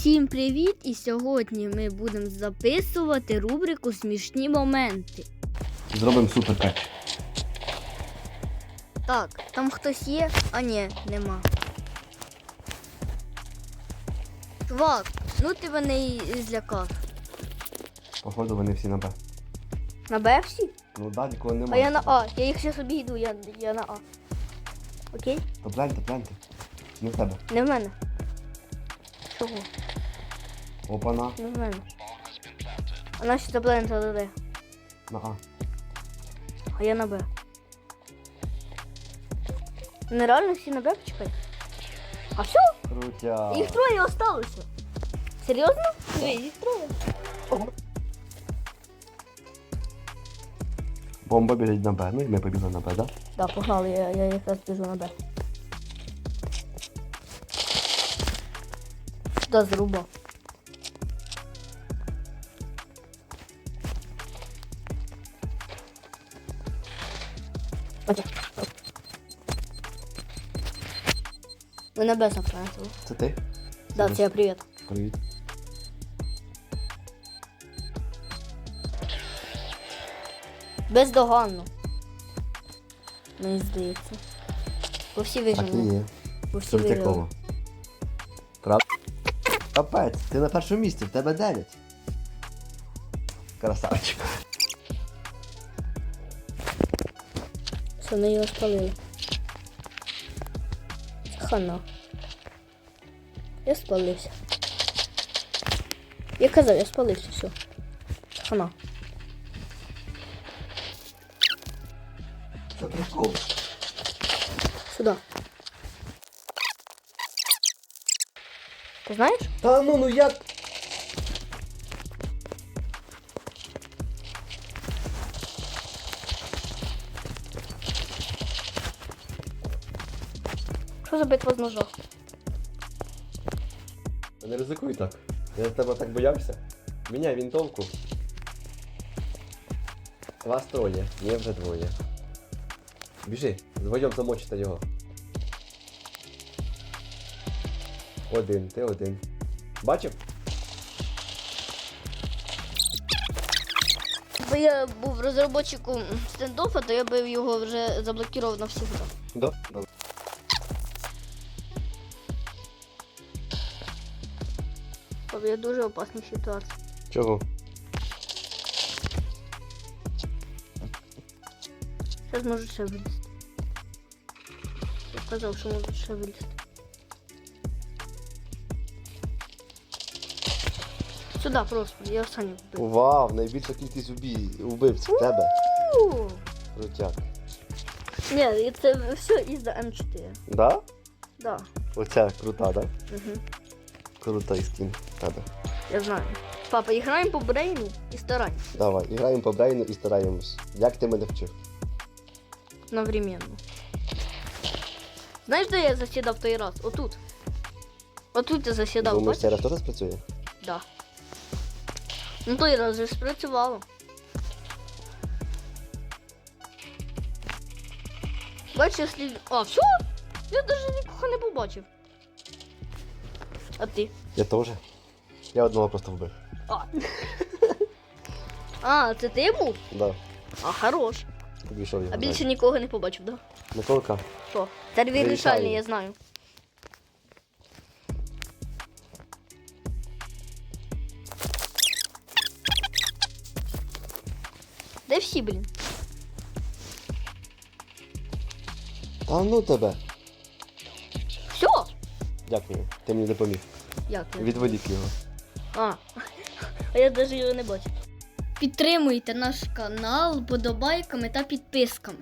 Всім привіт! І сьогодні ми будемо записувати рубрику Смішні моменти. Зробимо супер. Так, там хтось є? А ні, нема. Чувак, ну ти мене і злякав. Походу вони всі на Б. На Б всі? Ну да, нікого А я на А. Я їх зараз обійду, я, я на А. Окей? То пляньте, пляньте. Не в тебе. Не в мене. Чого? Опана. Не мене. А наші заплен де? На А. А я на Б. Нереально всі на Б почекай. А все? Крутя. Їх троє осталося. Серйозно? Диви, їх троє. Бомба біжить на Б. Ну і ми побігли на Б, да? Да, погнали, я, я якраз біжу на Б. Сюди зруба. Ви на Б заплатили. Це ти? Да, це я привіт. Привіт. Бездоганно. Мені здається. Бо всі Так і є. Бо всі вижили. Правда? Капець, ти на першому місці, в тебе 9. Красавчик. Ми його спалили. Хана. Я спалився. Я казав, я спалився, все. Хана. Це прикол. Сюди. Ти знаєш? Та ну ну як? Що за битва з ножом? Не ризикуй так. Я за тебе так боявся. Міняй вінтовку. Вас троє, є вже двоє. Біжи, вдвоєм замочите його. Один, ти один. Бачив? Якби я був розробником стендофа, то я би його вже заблокував навсегда. Да. Бо я дуже опасній ситуації. Чого? Зараз можуть ще вилізти. Я казав, що можуть ще вилізти. Сюди просто, я останній вбив. Вау, найбільша кількість убій, убивць в тебе. У! Крутяк. Ні, і це все із-за М4. Да? Да. Оця крута, да? Угу. Крута і скін в тебе. Я знаю. Папа, граємо по брейну і стараємось Давай, граємо по брейну і стараємось. Як ти мене вчив? одновременно. Знаєш, де я засідав той раз? Отут. Отут я засідав, Думаєш, бачиш? цей раз теж спрацює? Да. Ну той раз же спрацювало. Бачиш, слід. А, все? Я навіть нікого не побачив. А ти? Я теж. Я одного просто вбив. А. А, це ти був? Да. А, хорош. Обійшов його. А більше нікого не побачив, да? Миколка. Що? Це вирішальний, я знаю. Де всі, блін? А ну тебе. Все? Дякую. Ти мені допоміг. Як? Відволік його. А. А я навіть його не бачу. Підтримуйте наш канал подобайками та підписками.